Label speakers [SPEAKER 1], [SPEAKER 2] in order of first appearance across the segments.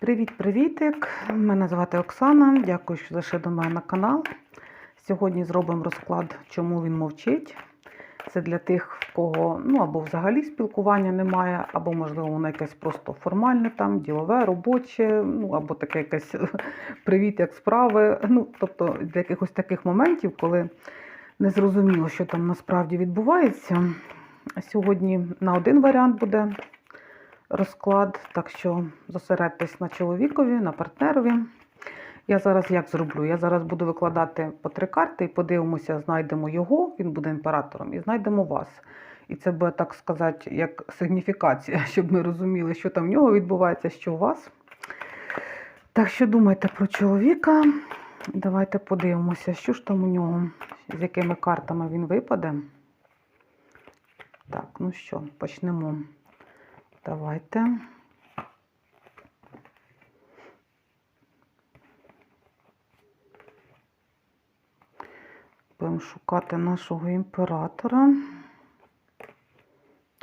[SPEAKER 1] Привіт-привітик! Мене звати Оксана. Дякую, що зайшли до мене на канал. Сьогодні зробимо розклад, чому він мовчить. Це для тих, в кого ну, або взагалі спілкування немає, або, можливо, воно якесь просто формальне, там, ділове, робоче, ну, або таке якесь привіт, як справи. Ну, тобто для якихось таких моментів, коли не зрозуміло, що там насправді відбувається. Сьогодні на один варіант буде розклад, так що зосередьтесь на чоловікові, на партнерові. Я зараз як зроблю? Я зараз буду викладати по три карти і подивимося, знайдемо його, він буде імператором, і знайдемо вас. І це буде, так сказати, як сигніфікація, щоб ми розуміли, що там в нього відбувається, що у вас. Так що думайте про чоловіка. Давайте подивимося, що ж там у нього, з якими картами він випаде. Так, ну що, почнемо. Давайте. Будемо шукати нашого імператора.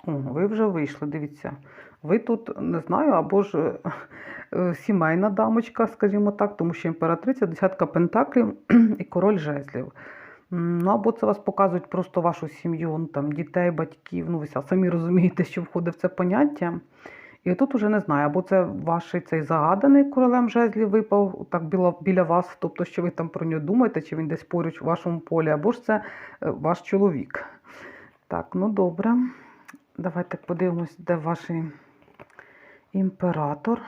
[SPEAKER 1] О, ви вже вийшли, дивіться. Ви тут, не знаю, або ж е, сімейна дамочка, скажімо так, тому що імператриця, десятка пентаклів і король жезлів. Ну, або це вас показують просто вашу сім'ю, ну, там, дітей, батьків. Ну, ви самі розумієте, що входить в це поняття. І тут уже не знаю, або це ваш цей загаданий королем жезлів випав так біля, біля вас, тобто, що ви там про нього думаєте, чи він десь поруч у вашому полі, або ж це е, ваш чоловік. Так, ну добре. Давайте подивимось, де ваш імператор.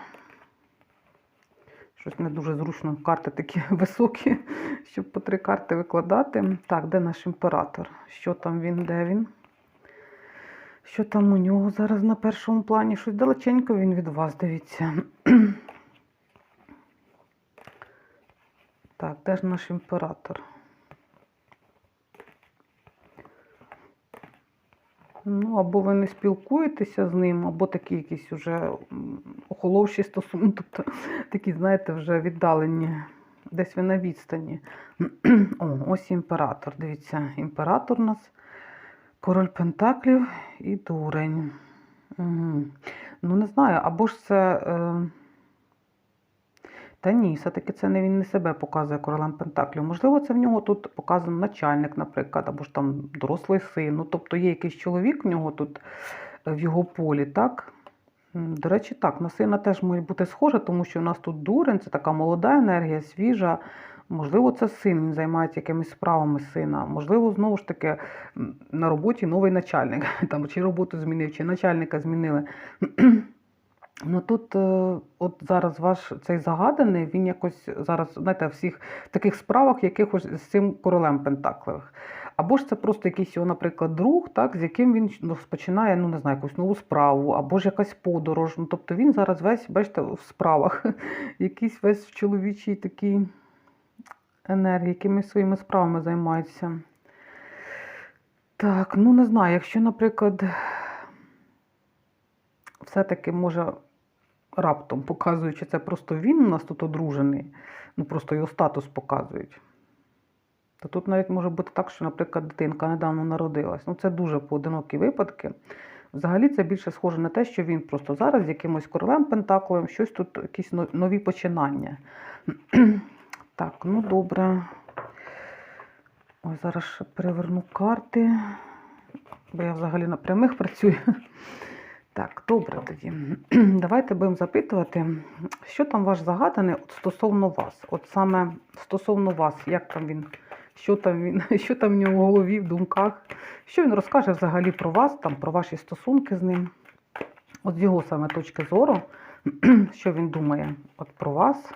[SPEAKER 1] Щось не дуже зручно, карти такі високі, щоб по три карти викладати. Так, де наш імператор? Що там він, де він? Що там у нього зараз на першому плані? Щось далеченько він від вас, дивіться. Так, де ж наш імператор? Ну, або ви не спілкуєтеся з ним, або такі якісь вже м, охоловші стосунки, тобто такі, знаєте, вже віддалені, десь ви на відстані. О, ось імператор. Дивіться, імператор у нас, король Пентаклів і дурень. Угу. Ну, не знаю, або ж це. Е... Та ні, все-таки це не він не себе показує королем Пентаклів. Можливо, це в нього тут показаний начальник, наприклад, або ж там дорослий син. Ну, тобто є якийсь чоловік в нього тут е, в його полі, так? До речі, так, на сина теж може бути схоже, тому що у нас тут дурень, це така молода енергія, свіжа. Можливо, це син, він займається якимись справами сина. Можливо, знову ж таки, на роботі новий начальник. Там чи роботу змінив, чи начальника змінили. Ну тут е, от зараз ваш цей загаданий, він якось зараз, знаєте, всіх таких справах якихось з цим королем Пентаклевих. Або ж це просто якийсь його, наприклад, друг, так, з яким він розпочинає, ну не знаю, якусь нову справу, або ж якась подорож. Ну, тобто він зараз весь, бачите, в справах, якийсь весь в чоловічій такій енергії, якимись своїми справами займається. Так, ну не знаю, якщо, наприклад, все-таки може раптом показуючи це просто він у нас тут одружений, ну просто його статус показують. То тут навіть може бути так, що, наприклад, дитинка недавно народилась. Ну, це дуже поодинокі випадки. Взагалі це більше схоже на те, що він просто зараз з якимось королем Пентакловим, щось тут, якісь нові починання. так, ну добре. Ой, зараз переверну карти, бо я взагалі на прямих працюю. Так, добре тоді. Давайте будемо запитувати, що там ваш загаданий от стосовно вас. От саме стосовно вас, як там він, що там він, що там в нього в голові, в думках, що він розкаже взагалі про вас, там, про ваші стосунки з ним. От з його саме точки зору, що він думає от про вас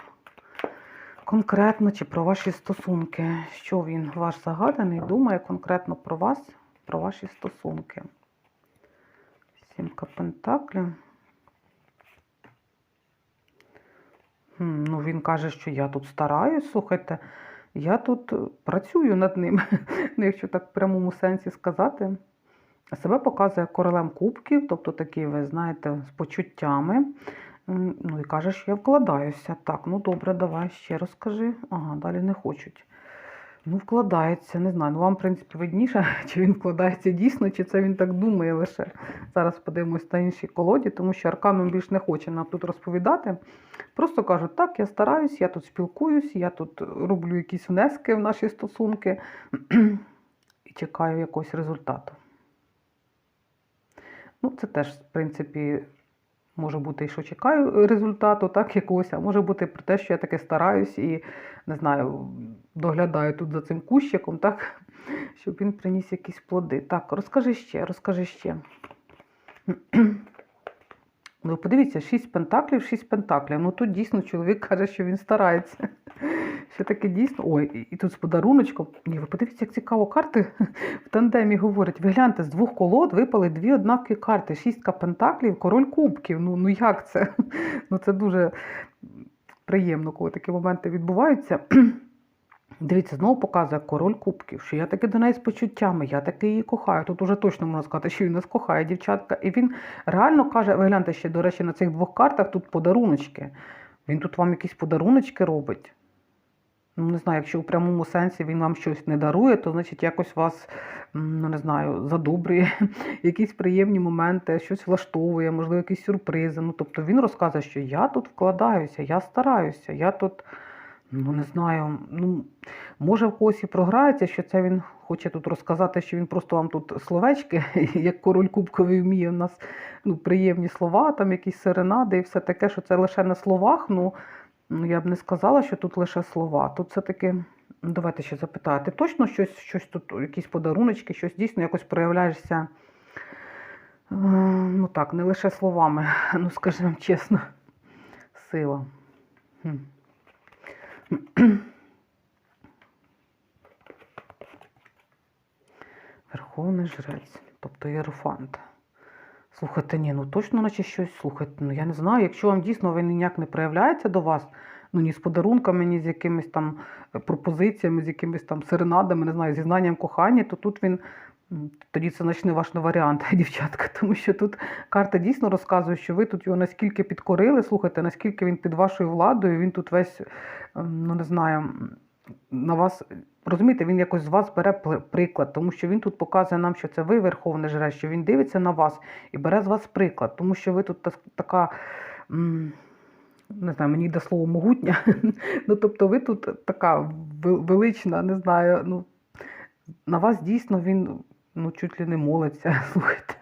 [SPEAKER 1] конкретно чи про ваші стосунки. Що він, ваш загаданий, думає конкретно про вас, про ваші стосунки. Сімка пентаклів. Ну, він каже, що я тут стараюсь, слухайте, я тут е, працюю над ним, ну, якщо так в прямому сенсі сказати. Себе показує королем кубків, тобто такий, ви знаєте, з почуттями. Ну і каже, що я вкладаюся. Так, ну добре, давай ще розкажи. Ага, далі не хочуть. Ну, вкладається, не знаю. Ну, вам, в принципі, видніше, чи він вкладається дійсно, чи це він так думає лише. Зараз подивимось на іншій колоді, тому що Арканум більш не хоче нам тут розповідати. Просто кажуть, так, я стараюсь, я тут спілкуюсь, я тут роблю якісь внески в наші стосунки і чекаю якогось результату. Ну, це теж, в принципі, може бути що чекаю результату, так, якогось, а може бути про те, що я таки стараюсь і не знаю, доглядаю тут за цим кущиком, так, щоб він приніс якісь плоди. Так, розкажи ще, розкажи ще. Ну, подивіться, шість пентаклів, шість пентаклів. Ну тут дійсно чоловік каже, що він старається. Що таке дійсно. Ой, і тут з подаруночком. Ні, ви подивіться, як цікаво карти в тандемі говорять. Ви гляньте, з двох колод випали дві однакові карти. Шістка пентаклів, король кубків. Ну, ну як це? Ну це дуже приємно, коли такі моменти відбуваються. Дивіться, знову показує король кубків, що я таки до неї з почуттями, я таки її кохаю. Тут уже точно можна сказати, що він нас кохає, дівчатка. І він реально каже: ви гляньте ще, до речі, на цих двох картах тут подаруночки. Він тут вам якісь подаруночки робить. Ну, не знаю, якщо у прямому сенсі він вам щось не дарує, то значить якось вас, ну не знаю, задобрює, якісь приємні моменти, щось влаштовує, можливо, якісь сюрпризи. Ну, тобто він розказує, що я тут вкладаюся, я стараюся, я тут, ну не знаю, ну може в когось і програється, що це він хоче тут розказати, що він просто вам тут словечки, як король кубковий вміє у нас ну, приємні слова, там якісь серенади і все таке, що це лише на словах. Ну я б не сказала, що тут лише слова. Тут все-таки, ну, давайте ще запитаю, ти точно щось, щось тут, якісь подаруночки, щось дійсно якось проявляєшся. е, Ну так, не лише словами, ну скажімо чесно, сила. Верховний жрець, тобто єрофант. Слухайте, ні, ну точно наче щось слухайте. Ну я не знаю, якщо вам дійсно він ніяк не проявляється до вас, ну ні з подарунками, ні з якимись там е, пропозиціями, з якимись там серенадами, не знаю, зі знанням кохання, то тут він. Тоді це значить ваш не варіант, дівчатка, тому що тут карта дійсно розказує, що ви тут його наскільки підкорили, слухайте, наскільки він під вашою владою, він тут весь, ем, ну не знаю, на вас розумієте, він якось з вас бере приклад, тому що він тут показує нам, що це ви верховний жрець, що він дивиться на вас і бере з вас приклад, тому що ви тут така. Не знаю, мені йде слово могутня. Ну, тобто, ви тут така велична, не знаю. Ну, на вас дійсно він ну, чуть ли не молиться. Слухайте.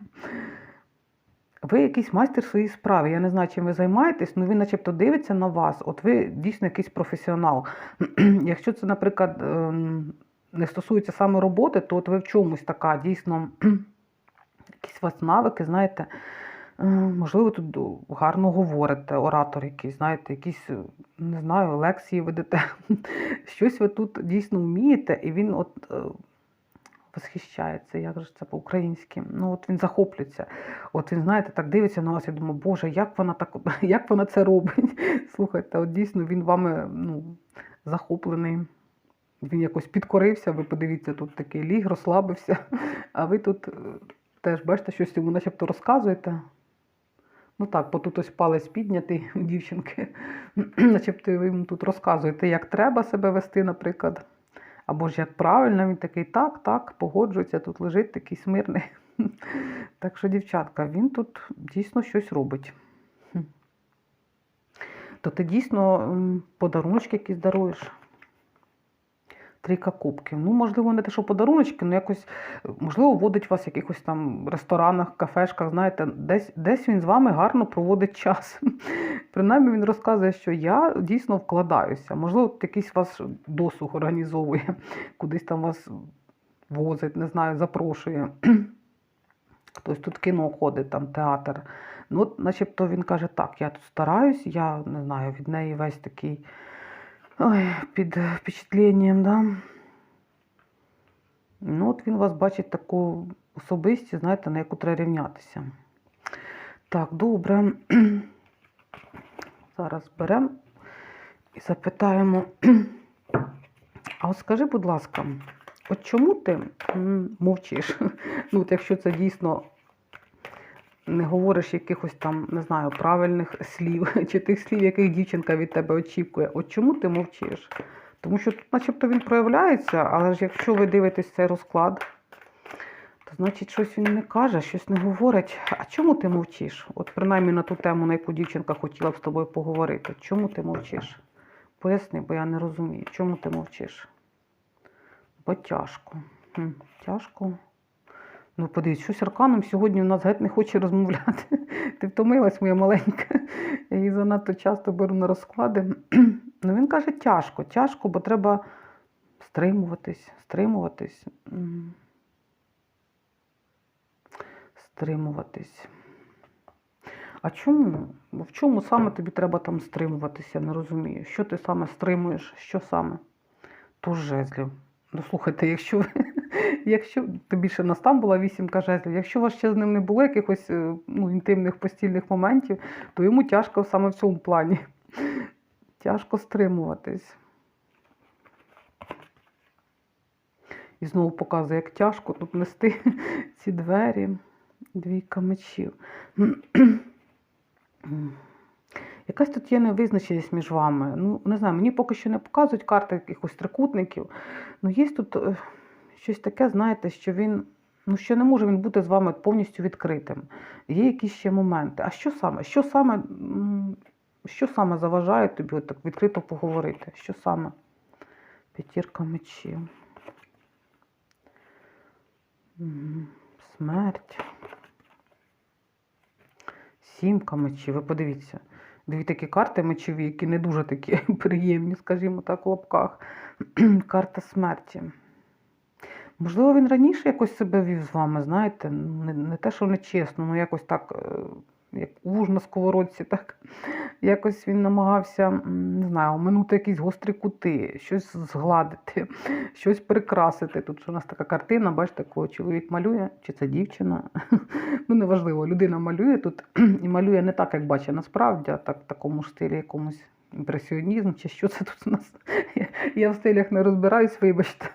[SPEAKER 1] Ви якийсь майстер своєї справи. Я не знаю, чим ви займаєтесь, але він начебто дивиться на вас. От ви дійсно якийсь професіонал. Якщо це, наприклад, ем, не стосується саме роботи, то от ви в чомусь така дійсно якісь у вас навики, знаєте. Е, Можливо, тут гарно говорите, оратор якийсь, знаєте, якісь, е, не знаю, лекції ведете. Щось ви тут дійсно вмієте, і він от е, восхищається, як же це по-українськи. Ну, от він захоплюється. От він, знаєте, так дивиться на вас і думає, Боже, як вона так, як вона це робить? Слухайте, от дійсно він вами ну, захоплений. Він якось підкорився, ви подивіться, тут такий ліг, розслабився, а ви тут е, теж бачите, щось йому начебто розказуєте. Ну так, бо тут ось палець піднятий у дівчинки. Начебто ви йому тут розказуєте, як треба себе вести, наприклад. Або ж як правильно, він такий, так, так, погоджується, тут лежить такий смирний. Так що, дівчатка, він тут дійсно щось робить. То ти дійсно подарунки якісь даруєш. Трійка кубків. Ну, можливо, не те, що подаруночки, але якось, можливо, водить вас в якихось там ресторанах, кафешках, знаєте, десь, десь він з вами гарно проводить час. Принаймні він розказує, що я дійсно вкладаюся. Можливо, якийсь вас досуг організовує, кудись там вас возить, не знаю, запрошує. Хтось тут кіно ходить, там театр. Ну, от, начебто він каже, так, я тут стараюсь, я не знаю, від неї весь такий ой, під впечатленням, да. Ну, от він вас бачить таку особистість, знаєте, на яку треба рівнятися. Так, добре. Зараз беремо і запитаємо. А от скажи, будь ласка, от чому ти мовчиш? Ну, от якщо це дійсно не говориш якихось там, не знаю, правильних слів, чи тих слів, яких дівчинка від тебе очікує. От чому ти мовчиш? Тому що тут начебто він проявляється, але ж якщо ви дивитесь цей розклад, то значить щось він не каже, щось не говорить. А чому ти мовчиш? От принаймні на ту тему, на яку дівчинка хотіла б з тобою поговорити. Чому ти мовчиш? Поясни, бо я не розумію, чому ти мовчиш? Бо тяжко. Тяжко. Ну, подивіться, щось арканом сьогодні у нас геть не хоче розмовляти. Ти втомилась, моя маленька. Я її занадто часто беру на розклади. Ну, він каже, тяжко, тяжко, бо треба стримуватись, стримуватись. Стримуватись. А чому? В чому саме тобі треба там стримуватися? Не розумію. Що ти саме стримуєш? Що саме? Туз жезлів. Ну, слухайте, якщо, ви- якщо тобі ще нас там була вісімка жезлів, якщо у вас ще з ним не було якихось е, ну, інтимних постільних моментів, то йому тяжко саме в цьому плані. Тяжко стримуватись. І знову показує, як тяжко тут нести ці двері. Двійка мечів. Якась тут є невизначеність між вами. Ну, не знаю, мені поки що не показують карти якихось трикутників. Ну, є тут е, щось таке, знаєте, що він. Ну, що не може він бути з вами повністю відкритим. Є якісь ще моменти. А що саме? Що саме, що саме заважає тобі от так відкрито поговорити? Що саме? П'ятірка мечів. Смерть. Сімка мечів. Ви подивіться. Дві такі карти мечові, які не дуже такі приємні, скажімо так, в лапках. Карта смерті. Можливо, він раніше якось себе вів з вами, знаєте, не, не те, що нечесно, ну якось так, е, як вуж на сковородці, так. Якось він намагався, не знаю, оминути якісь гострі кути, щось згладити, щось прикрасити. Тут у нас така картина, бачите, коли чоловік малює, чи це дівчина. Ну, неважливо, людина малює тут і малює не так, як бачить насправді, а так в такому ж стилі якомусь імпресіонізм, чи що це тут у нас. Я- в стилях не розбираюсь, вибачте,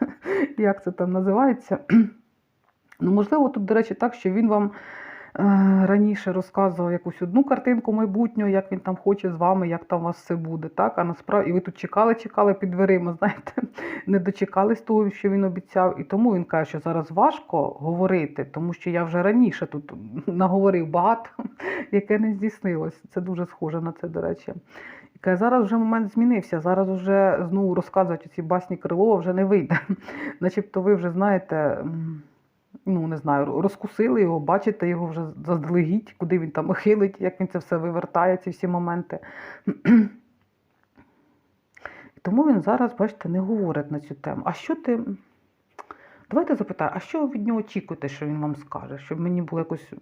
[SPEAKER 1] як це там називається. Ну, можливо, тут, до речі, так, що він вам е, раніше розказував якусь одну картинку майбутнього, як він там хоче з вами, як там у вас все буде. Так? А насправді і ви тут чекали, чекали під дверима, знаєте, не дочекались того, що він обіцяв. І тому він каже, що зараз важко говорити, тому що я вже раніше тут наговорив багато, яке не здійснилось. Це дуже схоже на це, до речі. Зараз вже момент змінився. Зараз вже знову розказувати ці басні Крилова вже не вийде. Начебто ви вже знаєте. ну не знаю, розкусили його, бачите його вже заздалегідь, куди він там хилить, як він це все вивертає, ці всі моменти. Тому він зараз, бачите, не говорить на цю тему. А що ти. Давайте запитаю, а що ви від нього очікуєте, що він вам скаже? Щоб мені було якось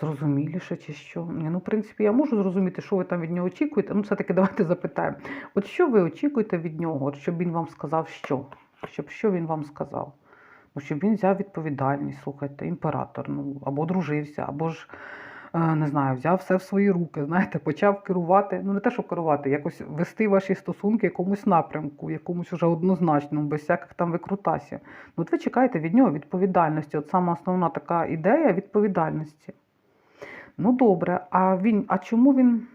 [SPEAKER 1] зрозуміліше чи що? Ні, ну, в принципі, я можу зрозуміти, що ви там від нього очікуєте. Ну, все-таки давайте запитаємо. От що ви очікуєте від нього? От щоб він вам сказав що? Щоб що він вам сказав? Ну, щоб він взяв відповідальність, слухайте, імператор, ну, або одружився, або ж, е, не знаю, взяв все в свої руки, знаєте, почав керувати, ну не те, що керувати, якось вести ваші стосунки якомусь напрямку, якомусь уже однозначному, без всяких там викрутасів. Ну, от ви чекаєте від нього відповідальності. От сама основна така ідея відповідальності. Ну, добре, а він, а чому він.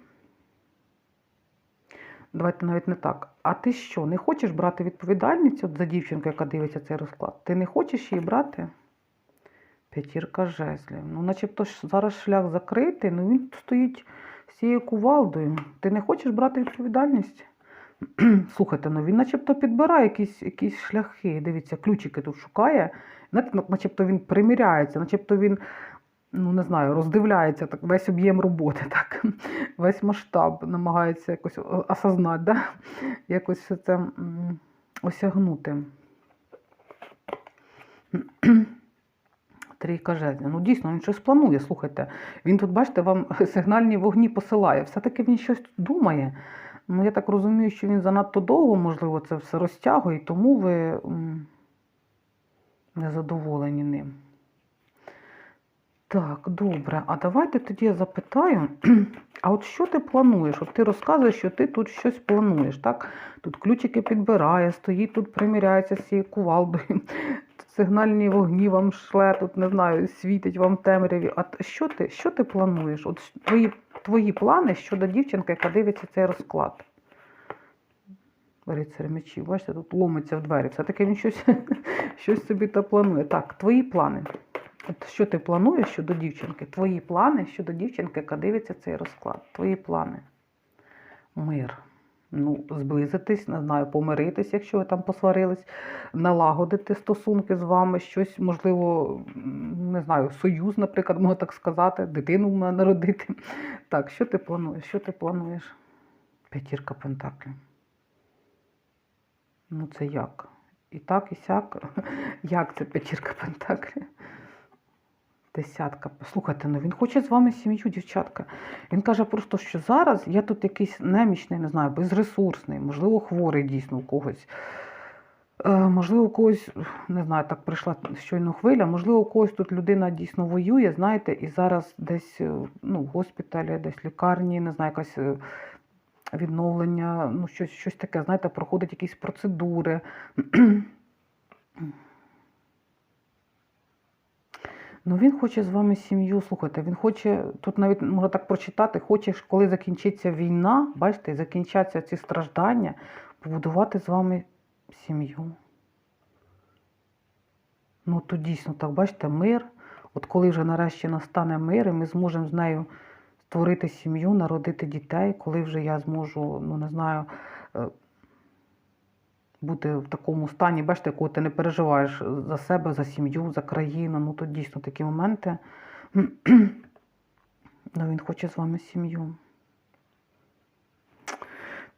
[SPEAKER 1] Давайте навіть не так. А ти що, не хочеш брати відповідальність от за дівчинку, яка дивиться цей розклад? Ти не хочеш її брати? П'ятірка жезлів. Ну, начебто зараз шлях закритий, ну він стоїть з цією кувалдою. Ти не хочеш брати відповідальність? Слухайте, ну він начебто підбирає якісь, якісь шляхи. Дивіться, ключики тут шукає. Начебто він приміряється, начебто він, ну не знаю, роздивляється так, весь об'єм роботи, так, весь масштаб намагається якось осознати, да? якось це осягнути. Трійка жезлів. Ну, дійсно, він щось планує, слухайте. Він тут, бачите, вам сигнальні вогні посилає. Все-таки він щось думає. Ну, я так розумію, що він занадто довго, можливо, це все розтягує, тому ви м, незадоволені ним. Так, добре. А давайте тоді я запитаю, а от що ти плануєш? От ти розказуєш, що ти тут щось плануєш, так? Тут ключики підбирає, стоїть тут, приміряється з цією кувалдою, сигнальні вогні вам шле, тут не знаю, світить вам темряві. А що ти, що ти плануєш? От твої, твої плани щодо дівчинки, яка дивиться цей розклад. Рицар мечів. Бачите, тут ломиться в двері. Все-таки він щось, щось собі та планує. Так, твої плани. От що ти плануєш щодо дівчинки? Твої плани щодо дівчинки, яка дивиться цей розклад. Твої плани. Мир. Ну, зблизитись, не знаю, помиритись, якщо ви там посварились, налагодити стосунки з вами, щось, можливо, не знаю, союз, наприклад, можна так сказати, дитину народити. Так, що ти плануєш? Що ти плануєш? П'ятірка пентаклів. Ну, це як? І так, і сяк. Як це п'ятірка пентаклів? Десятка. Слухайте, ну він хоче з вами сім'ю, дівчатка. Він каже просто, що зараз я тут якийсь немічний, не знаю, безресурсний, можливо, хворий дійсно у когось. Е, можливо, у когось, не знаю, так прийшла щойно хвиля, можливо, у когось тут людина дійсно воює, знаєте, і зараз десь е, ну, в госпіталі, десь в лікарні, не знаю, якась е, відновлення, ну, щось, щось таке, знаєте, проходить якісь процедури. Ну, він хоче з вами сім'ю, слухайте, він хоче, тут навіть можна так прочитати, хоче, коли закінчиться війна, бачите, закінчаться ці страждання, побудувати з вами сім'ю. Ну, то дійсно так, бачите, мир. От коли вже нарешті настане мир, і ми зможемо з нею створити сім'ю, народити дітей, коли вже я зможу, ну не знаю, е, бути в такому стані, бачите, коли ти не переживаєш за себе, за сім'ю, за країну. Ну то дійсно такі моменти. Ну, він хоче з вами сім'ю.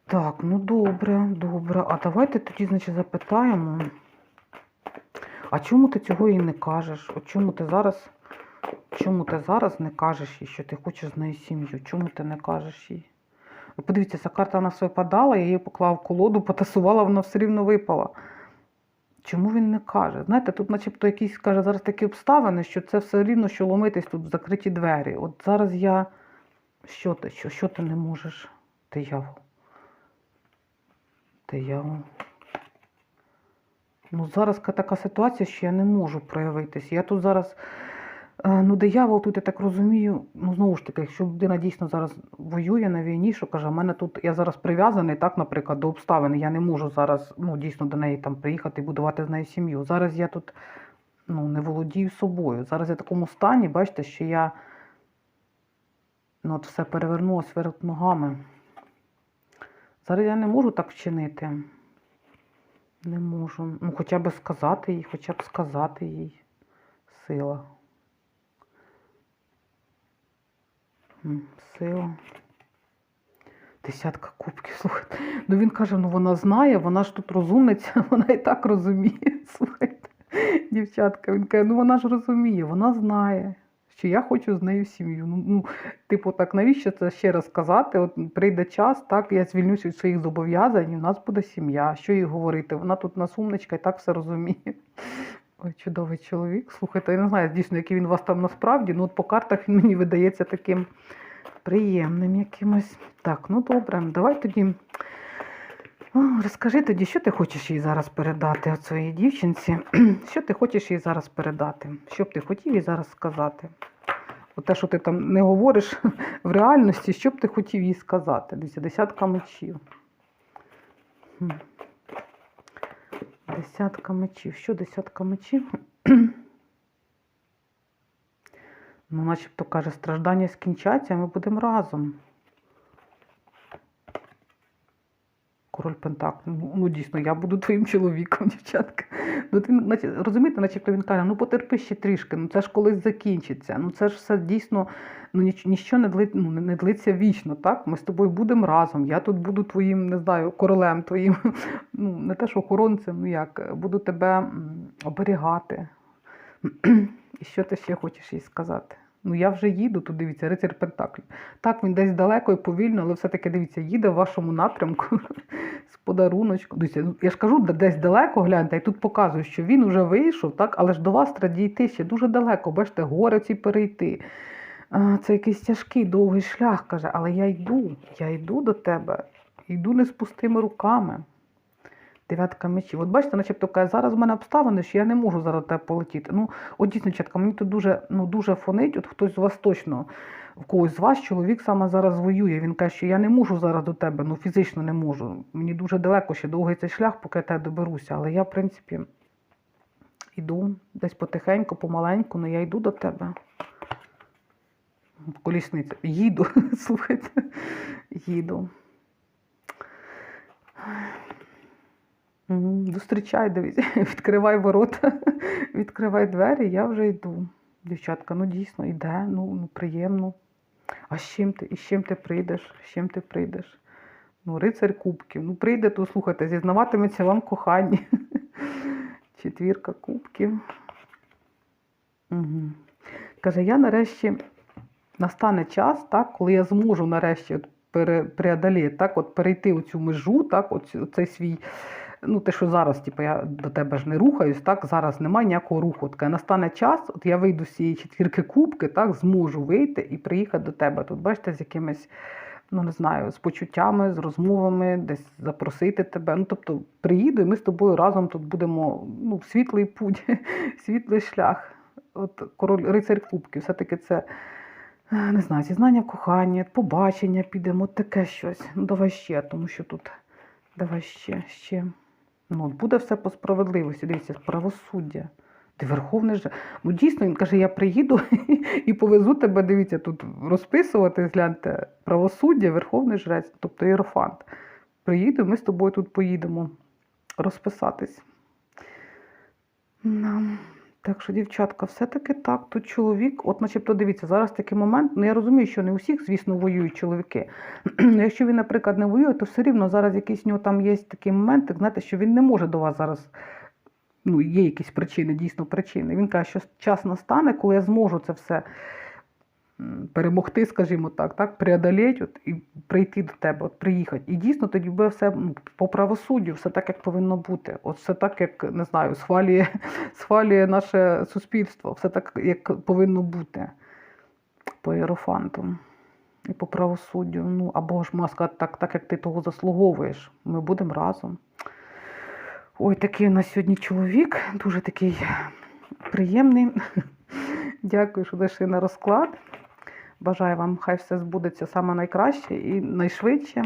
[SPEAKER 1] Так, ну добре, добре. А давайте тоді, значить, запитаємо. А чому ти цього їй не кажеш? От чому ти зараз, чому ти зараз не кажеш їй, що ти хочеш з нею сім'ю? Чому ти не кажеш їй? Подивіться, ця карта у нас випадала, я її поклав в колоду, потасувала, вона все рівно випала. Чому він не каже? Знаєте, тут начебто якісь каже зараз такі обставини, що це все рівно, що ломитись тут в закриті двері. От зараз я. Що ти? Що, що ти не можеш? Диявол. Диявол. Ну, зараз така ситуація, що я не можу проявитись. Я тут зараз. Е, Ну, диявол тут, я так розумію, ну знову ж таки, якщо людина дійсно зараз воює на війні, що каже, в мене тут я зараз прив'язаний, так, наприклад, до обставин, я не можу зараз ну, дійсно до неї там приїхати і будувати з нею сім'ю. Зараз я тут ну, не володію собою. Зараз я в такому стані, бачите, що я ну, от все перевернулося вверх ногами. Зараз я не можу так вчинити. Не можу. Ну, хоча б сказати їй, хоча б сказати їй сила. Сила. Десятка кубків, слухайте. Ну він каже, ну вона знає, вона ж тут розумниця, вона і так розуміє. Слухайте, дівчатка. Він каже, ну вона ж розуміє, вона знає, що я хочу з нею сім'ю. Ну, ну, типу, так, навіщо це ще раз сказати? От прийде час, так, я звільнюсь від своїх зобов'язань, і в нас буде сім'я. Що їй говорити? Вона тут нас умничка і так все розуміє. Ой, чудовий чоловік. Слухайте, я не знаю, дійсно, який він у вас там насправді. Ну, от по картах він мені видається таким приємним якимось. Так, ну добре, давай тоді. Розкажи тоді, що ти хочеш їй зараз передати от своїй дівчинці? Що ти хочеш їй зараз передати? Що б ти хотів їй зараз сказати? От те, що ти там не говориш в реальності, що б ти хотів їй сказати? Десятка мечів. Десятка мечів. Що десятка мечів? Ну, начебто каже, страждання скінчаться, ми будемо разом. Король Пентаклів. Ну, ну, дійсно, я буду твоїм чоловіком, дівчатка. Ну, ти, наче, розумієте, начебто він каже, ну потерпи ще трішки, ну це ж колись закінчиться. Ну це ж все дійсно, ну ніч, ніщо не, дли, ну, не длиться вічно, так? Ми з тобою будемо разом. Я тут буду твоїм, не знаю, королем твоїм, ну не те, що охоронцем, ну як, буду тебе оберігати. І що ти ще хочеш їй сказати? Ну я вже їду, тут дивіться, рицар Пентаклів. Так, він десь далеко і повільно, але все-таки дивіться, їде в вашому напрямку з подаруночком. Дивіться, ну, я ж кажу, де- десь далеко гляньте, і тут показую, що він вже вийшов, так, але ж до вас треба дійти ще дуже далеко. Бачите, гори ці перейти. А, Це якийсь тяжкий, довгий шлях, каже, але я йду, я йду до тебе, йду не з пустими руками. Дев'ятка мечів. От бачите, начебто каже, зараз в мене обставини, що я не можу зараз тебе полетіти. Ну, от дійсно, дівчатка, мені тут дуже, ну, дуже фонить, от хтось з вас точно, в когось з вас чоловік саме зараз воює. Він каже, що я не можу зараз до тебе, ну фізично не можу. Мені дуже далеко ще довгий цей шлях, поки я тебе доберуся. Але я, в принципі, йду десь потихеньку, помаленьку, але я йду до тебе. Колісниця. Їду, слухайте, їду. Зустрічай, дивіться, відкривай ворота, відкривай двері, я вже йду. Дівчатка, ну дійсно, йде, ну, ну приємно. А з чим ти? І з чим ти прийдеш? З чим ти прийдеш? Ну, рицарь кубків. Ну, прийде, то слухайте, зізнаватиметься вам коханні. Четвірка кубків. Угу. Каже, я нарешті настане час, так, коли я зможу нарешті от пере, преодоліти, так, от перейти оцю межу, так, оцю, цей свій, ну те, що зараз, типу, я до тебе ж не рухаюсь, так, зараз немає ніякого руху. Таке, настане час, от я вийду з цієї четвірки кубки, так, зможу вийти і приїхати до тебе. Тут, бачите, з якимись, ну не знаю, з почуттями, з розмовами, десь запросити тебе. Ну, тобто, приїду, і ми з тобою разом тут будемо, ну, світлий путь, світлий шлях. От король рицарь кубків, все-таки це. Не знаю, зізнання в коханні, побачення підемо, таке щось. Ну, давай ще, тому що тут давай ще, ще. Ну, буде все по справедливості. Дивіться, правосуддя. Ти верховний же. Ну, дійсно, він каже, я приїду і повезу тебе, дивіться, тут розписувати, гляньте, правосуддя, верховний жрець, тобто іерофант. Приїду, ми з тобою тут поїдемо розписатись. Нам. Так що, дівчатка, все-таки так. Тут чоловік, от начебто дивіться, зараз такий момент. Ну я розумію, що не усіх, звісно, воюють чоловіки. Якщо він, наприклад, не воює, то все рівно зараз якийсь у нього там є такий момент, знаєте, що він не може до вас зараз. Ну, є якісь причини, дійсно причини. Він каже, що час настане, коли я зможу це все перемогти, скажімо так, так, преодолеть от, і прийти до тебе, от, приїхати. І дійсно тоді буде все ну, по правосуддю, все так, як повинно бути. От все так, як не знаю, схвалює, схвалює наше суспільство, все так, як повинно бути по іерофанту і по правосуддю. Ну, або ж маска, так, так як ти того заслуговуєш. Ми будемо разом. Ой, такий у нас сьогодні чоловік, дуже такий приємний. Дякую, що зайшли на розклад. Бажаю вам, хай все збудеться саме найкраще і найшвидше.